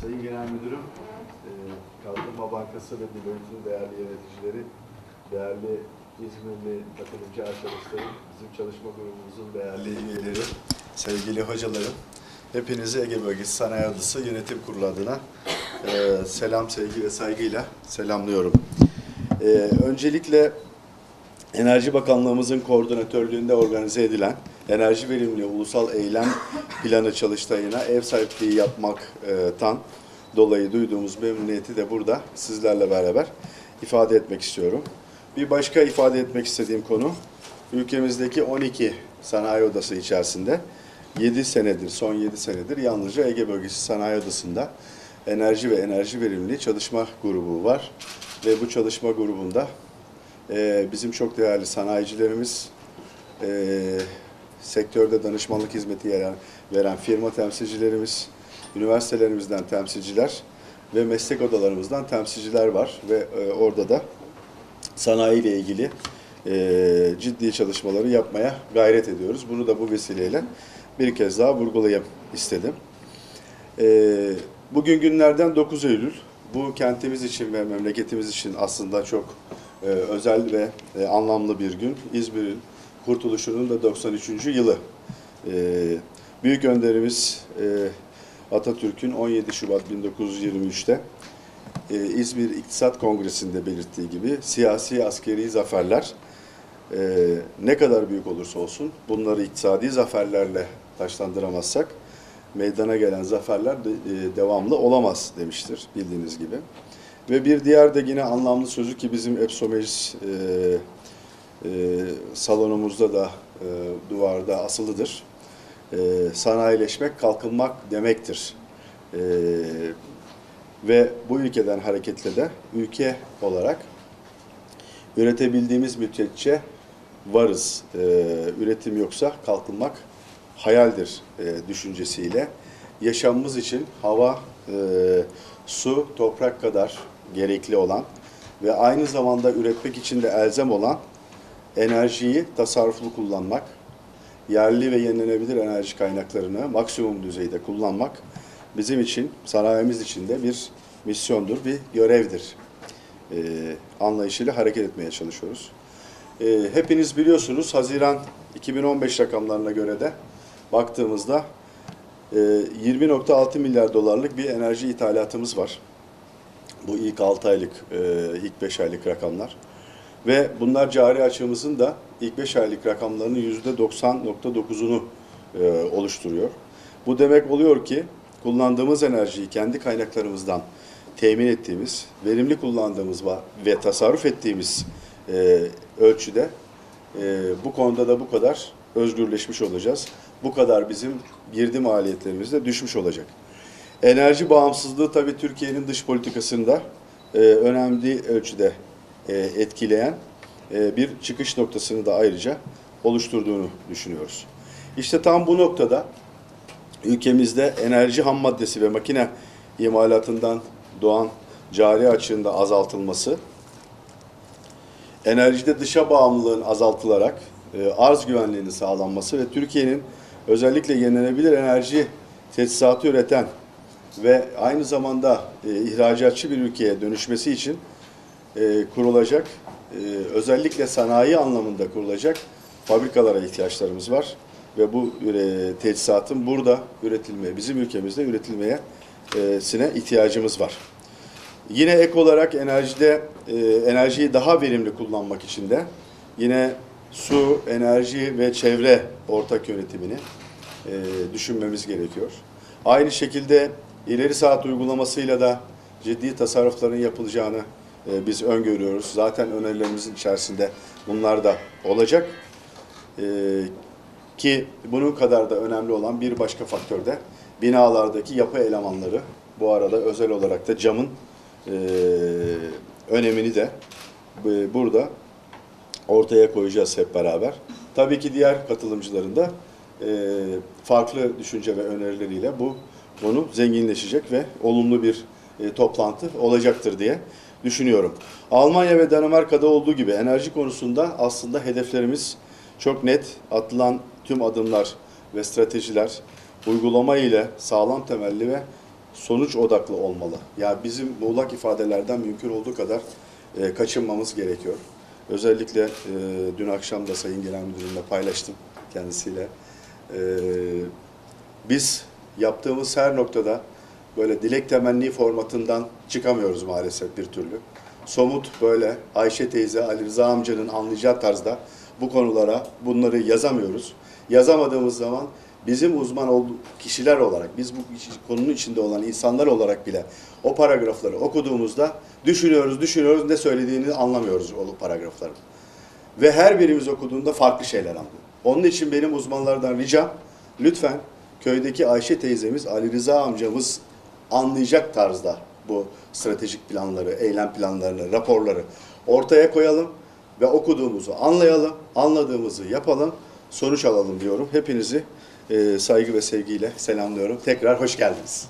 Sayın Genel Müdürüm, e, Kalkınma Bankası ve Deloitte'in değerli yöneticileri, değerli İzmirli katılımcı arkadaşlarım, bizim çalışma grubumuzun değerli üyeleri, sevgili hocalarım, hepinizi Ege Bölgesi Sanayi Odası Yönetim Kurulu adına e, selam, sevgi ve saygıyla selamlıyorum. E, öncelikle Enerji Bakanlığımızın koordinatörlüğünde organize edilen Enerji Verimliliği Ulusal Eylem Planı çalıştayına ev sahipliği yapmaktan dolayı duyduğumuz memnuniyeti de burada sizlerle beraber ifade etmek istiyorum. Bir başka ifade etmek istediğim konu ülkemizdeki 12 sanayi odası içerisinde 7 senedir, son 7 senedir yalnızca Ege Bölgesi Sanayi Odası'nda enerji ve enerji verimliliği çalışma grubu var. Ve bu çalışma grubunda ee, bizim çok değerli sanayicilerimiz, e, sektörde danışmanlık hizmeti veren, firma temsilcilerimiz, üniversitelerimizden temsilciler ve meslek odalarımızdan temsilciler var ve e, orada da sanayi ile ilgili e, ciddi çalışmaları yapmaya gayret ediyoruz. Bunu da bu vesileyle bir kez daha vurgulayayım istedim. E, bugün günlerden 9 Eylül. Bu kentimiz için ve memleketimiz için aslında çok e, özel ve e, anlamlı bir gün. İzmir'in kurtuluşunun da 93. yılı. E, büyük önderimiz e, Atatürk'ün 17 Şubat 1923'te e, İzmir İktisat Kongresi'nde belirttiği gibi siyasi askeri zaferler e, ne kadar büyük olursa olsun bunları iktisadi zaferlerle taşlandıramazsak meydana gelen zaferler de, e, devamlı olamaz demiştir bildiğiniz gibi. Ve bir diğer de yine anlamlı sözü ki bizim EPSO Meclis e, e, salonumuzda da e, duvarda asılıdır. E, sanayileşmek kalkınmak demektir. E, ve bu ülkeden hareketle de ülke olarak üretebildiğimiz müddetçe varız. E, üretim yoksa kalkınmak hayaldir e, düşüncesiyle yaşamımız için hava, e, su, toprak kadar gerekli olan ve aynı zamanda üretmek için de elzem olan enerjiyi tasarruflu kullanmak, yerli ve yenilenebilir enerji kaynaklarını maksimum düzeyde kullanmak bizim için, sanayimiz için de bir misyondur, bir görevdir. Ee, anlayışıyla hareket etmeye çalışıyoruz. Ee, hepiniz biliyorsunuz Haziran 2015 rakamlarına göre de baktığımızda e, 20.6 milyar dolarlık bir enerji ithalatımız var. Bu ilk 6 aylık, e, ilk 5 aylık rakamlar. Ve bunlar cari açığımızın da ilk 5 aylık rakamlarının %90.9'unu e, oluşturuyor. Bu demek oluyor ki kullandığımız enerjiyi kendi kaynaklarımızdan temin ettiğimiz, verimli kullandığımız ve tasarruf ettiğimiz e, ölçüde bu konuda da bu kadar özgürleşmiş olacağız. Bu kadar bizim girdi maliyetlerimiz de düşmüş olacak. Enerji bağımsızlığı tabii Türkiye'nin dış politikasında e, önemli ölçüde e, etkileyen e, bir çıkış noktasını da ayrıca oluşturduğunu düşünüyoruz. İşte tam bu noktada ülkemizde enerji ham maddesi ve makine imalatından doğan cari açığın da azaltılması, enerjide dışa bağımlılığın azaltılarak e, arz güvenliğinin sağlanması ve Türkiye'nin özellikle yenilenebilir enerji tesisatı üreten ve aynı zamanda e, ihracatçı bir ülkeye dönüşmesi için e, kurulacak, e, özellikle sanayi anlamında kurulacak fabrikalara ihtiyaçlarımız var. Ve bu e, tesisatın burada üretilmeye, bizim ülkemizde üretilmeye e, sine ihtiyacımız var. Yine ek olarak enerjide e, enerjiyi daha verimli kullanmak için de yine su, enerji ve çevre ortak yönetimini e, düşünmemiz gerekiyor. Aynı şekilde ileri saat uygulamasıyla da ciddi tasarrufların yapılacağını e, biz öngörüyoruz. Zaten önerilerimizin içerisinde bunlar da olacak. E, ki bunun kadar da önemli olan bir başka faktör de binalardaki yapı elemanları. Bu arada özel olarak da camın e, önemini de e, burada ortaya koyacağız hep beraber. Tabii ki diğer katılımcıların da e, farklı düşünce ve önerileriyle bu konu zenginleşecek ve olumlu bir e, toplantı olacaktır diye düşünüyorum. Almanya ve Danimarka'da olduğu gibi enerji konusunda aslında hedeflerimiz çok net. Atılan tüm adımlar ve stratejiler uygulama ile sağlam temelli ve sonuç odaklı olmalı. Ya bizim muğlak ifadelerden mümkün olduğu kadar e, kaçınmamız gerekiyor. Özellikle e, dün akşam da Sayın Genel Müdürümle paylaştım kendisiyle. E, biz yaptığımız her noktada böyle dilek temenni formatından çıkamıyoruz maalesef bir türlü. Somut böyle Ayşe teyze, Ali Rıza amcanın anlayacağı tarzda bu konulara bunları yazamıyoruz. Yazamadığımız zaman bizim uzman kişiler olarak, biz bu konunun içinde olan insanlar olarak bile o paragrafları okuduğumuzda düşünüyoruz, düşünüyoruz, ne söylediğini anlamıyoruz o paragrafların. Ve her birimiz okuduğunda farklı şeyler anlıyor. Onun için benim uzmanlardan ricam lütfen köydeki Ayşe teyzemiz, Ali Rıza amcamız anlayacak tarzda bu stratejik planları, eylem planlarını, raporları ortaya koyalım ve okuduğumuzu anlayalım, anladığımızı yapalım, sonuç alalım diyorum. Hepinizi e, saygı ve sevgiyle selamlıyorum. Tekrar hoş geldiniz.